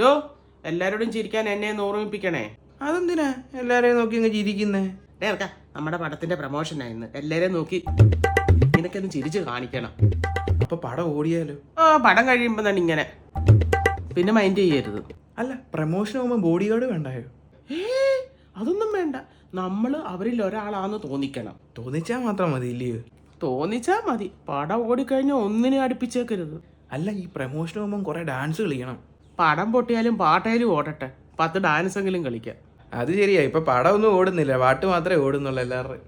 ഡോ എല്ലാരോടും ചിരിക്കാൻ എന്നെ ഒന്ന് ഓർമ്മിപ്പിക്കണേ. അതെന്തിനാ? എല്ലാരെയും നോക്കി ഇങ്ങ് ചിരിക്കുന്നേ? ഡേ ഇറക്ക. നമ്മുടെ പടത്തിന്റെ പ്രൊമോഷൻ ആയിരുന്നു എല്ലാരെയും നോക്കി നിനക്കൊന്ന് ചിരിച്ചു കാണിക്കണം. അപ്പൊ പടം ഓടിയാലോ? ആ പടം കഴിയുമ്പോ തന്നെ ഇങ്ങനെ. പിന്നെ മൈൻഡ് ചെയ്യരുത്. അല്ല പ്രമോഷൻ ആകുമ്പോ ബോഡി ഗാർഡ് വേണ്ടായോ? ഏ അതൊന്നും വേണ്ട. നമ്മൾ അവരിൽ ഒരാളാന്ന് തോന്നിക്കണം. തോന്നിച്ചാ മാത്രം മതി ഇല്ലയോ? തോന്നിച്ചാ മതി. പടം ഓടിക്കഴിഞ്ഞാൽ ഒന്നിനെ അടുപ്പിച്ചേക്കരുത്. അല്ല ഈ പ്രമോഷൻ ആകുമ്പോ കുറെ ഡാൻസ് കളിക്കണം. പടം പൊട്ടിയാലും പാട്ടയിലും ഓടട്ടെ. പത്ത് ഡാൻസ് എങ്കിലും കളിക്കാം. അത് ശരിയാ. ഇപ്പൊ പടം ഒന്നും ഓടുന്നില്ല. പാട്ട് മാത്രമേ ഓടുന്നുള്ളൂ എല്ലാവരും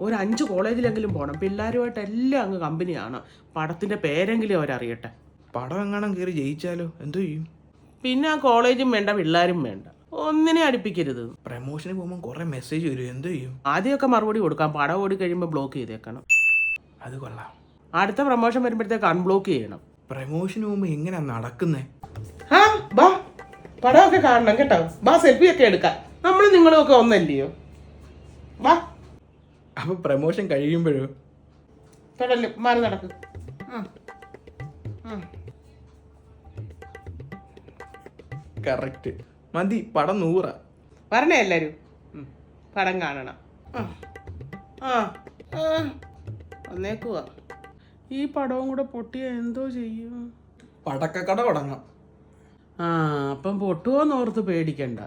ഒരു അഞ്ച് കോളേജിലെങ്കിലും പോകണം പിള്ളേരുമായിട്ട് എല്ലാം അങ്ങ് കമ്പനിയാണ് പടത്തിന്റെ പേരെങ്കിലും അവരറിയട്ടെ. പടം എങ്ങാനും കയറി ജയിച്ചാലോ? എന്തോ ചെയ്യും? പിന്നെ ആ കോളേജും വേണ്ട പിള്ളേരും വേണ്ട. ഒന്നിനെ അടുപ്പിക്കരുത്. പ്രമോഷന് പോകുമ്പോൾ കുറെ മെസ്സേജ് വരും. എന്തോ ചെയ്യും? ആദ്യമൊക്കെ മറുപടി കൊടുക്കാം. പടം ഓടി കഴിയുമ്പോൾ ബ്ലോക്ക് ചെയ്തേക്കണം. അത് കൊള്ളാം. അടുത്ത പ്രൊമോഷൻ വരുമ്പോഴത്തേക്ക് അൺബ്ലോക്ക് ചെയ്യണം. പ്രമോഷന് പോകുമ്പോൾ എങ്ങനെയാ നടക്കുന്നേ? ആ ബാ. പടമൊക്കെ കാണണം കേട്ടോ. ബാ സെൽഫി ഒക്കെ എടുക്കാം. നമ്മൾ നിങ്ങളും ഒക്കെ ഒന്നല്ലയോ? വാ അപ്പൊ പ്രമോഷൻ കഴിയുമ്പോഴോ? പെടൽ മാറി നടക്കും. കറക്റ്റ്. മതി പടം നൂറ. വരണേ എല്ലാരും. പടം കാണണം. ആ. ഈ പടവും കൂടെ പൊട്ടിയ എന്തോ ചെയ്യും? പടക്കക്കട തുടങ്ങാം. ആ അപ്പം പൊട്ടുമോന്ന് ഓർത്ത് പേടിക്കണ്ട.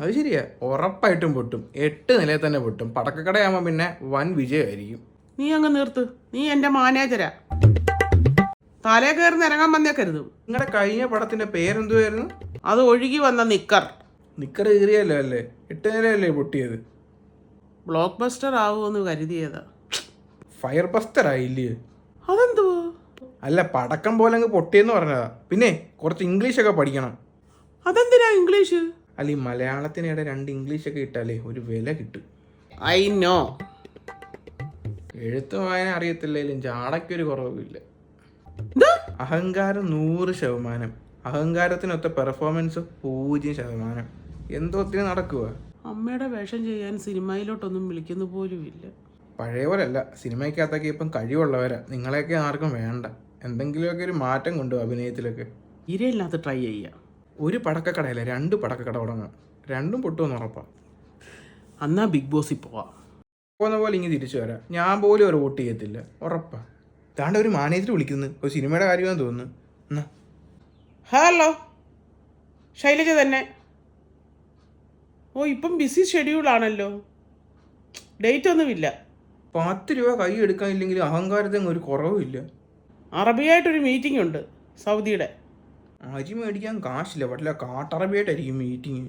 അത് ശരിയാ. ഉറപ്പായിട്ടും പൊട്ടും. എട്ട് നിലയിൽ തന്നെ പൊട്ടും. പടക്കക്കടയാകുമ്പോൾ പിന്നെ വൻ വിജയമായിരിക്കും. നീ അങ്ങ് നിർത്ത്. നീ എന്റെ മാനേജരാ. തലേ കയറി ഇറങ്ങാൻ വന്നേക്കരുത്. നിങ്ങളുടെ കഴിഞ്ഞ പടത്തിന്റെ പേരെന്തുവായിരുന്നു? അത് ഒഴുകി വന്ന നിക്കർ. നിക്കർ കീറിയല്ലോ അല്ലേ? എട്ട് നിലയല്ലേ പൊട്ടിയത്? ബ്ലോക്ക് ബസ്റ്റർ ആവുമെന്ന് കരുതിയതാ. ഫയർ ബസ്റ്റർ ആയില്ലേ? അതെന്തുവോ? അല്ല പടക്കം പോലെ അങ്ങ് പൊട്ടിയെന്ന് പറഞ്ഞതാ. പിന്നെ കുറച്ച് ഇംഗ്ലീഷ് ഒക്കെ പഠിക്കണം. അതെന്തിനാ ഇംഗ്ലീഷ് അല്ല ഈ മലയാളത്തിനിടെ രണ്ട് ഇംഗ്ലീഷ് ഒക്കെ ഇട്ടാലേ ഒരു വില കിട്ടും. ഐ നോ എഴുത്ത് വായന അറിയത്തില്ലേലും ചാടയ്ക്കൊരു കുറവുമില്ല. അഹങ്കാരം നൂറ് ശതമാനം. അഹങ്കാരത്തിനൊത്ത പെർഫോമൻസ് പൂജ്യം ശതമാനം. എന്തോ ഒത്തിരി നടക്കുക അമ്മയുടെ വേഷം ചെയ്യാൻ സിനിമയിലോട്ടൊന്നും വിളിക്കുന്നു പോലുമില്ല. പഴയ പോലല്ല സിനിമയ്ക്കകത്തൊക്കെ ഇപ്പം കഴിവുള്ളവരാ. നിങ്ങളെയൊക്കെ ആർക്കും വേണ്ട. എന്തെങ്കിലുമൊക്കെ ഒരു മാറ്റം കൊണ്ടുപോകും അഭിനയത്തിലൊക്കെ. ഇരയില്ലാത്ത ട്രൈ ചെയ്യാം. ഒരു പടക്കക്കടയല്ല. രണ്ട് പടക്കക്കട തുടങ്ങാം. രണ്ടും പൊട്ടുമെന്ന് ഉറപ്പാ. അന്നാ ബിഗ് ബോസിൽ പോവാം. പോകുന്ന പോലെ ഇങ്ങനെ തിരിച്ചു വരാം. ഞാൻ പോലും ഒരു വോട്ട് ചെയ്യത്തില്ല. ഉറപ്പാ. താണ്ട ഒരു മാനേജർ വിളിക്കുന്നു. ഒരു സിനിമയുടെ കാര്യമാണെന്ന് തോന്നുന്നു. എന്നാ. ഹലോ. ശൈലജ തന്നെ. ഓ ഇപ്പം ബിസി ഷെഡ്യൂളാണല്ലോ ഡേറ്റ് ഒന്നുമില്ല. പത്ത് രൂപ കൈ എടുക്കാനില്ലെങ്കിൽ അഹങ്കാരത്തിന് ഒരു കുറവുമില്ല അറബിയായിട്ടൊരു മീറ്റിംഗ് ഉണ്ട് സൗദിയുടെ. അരി മേടിക്കാൻ കാശില്ല. വല്ല കാട്ടറബിയായിട്ടായിരിക്കും മീറ്റിംഗ്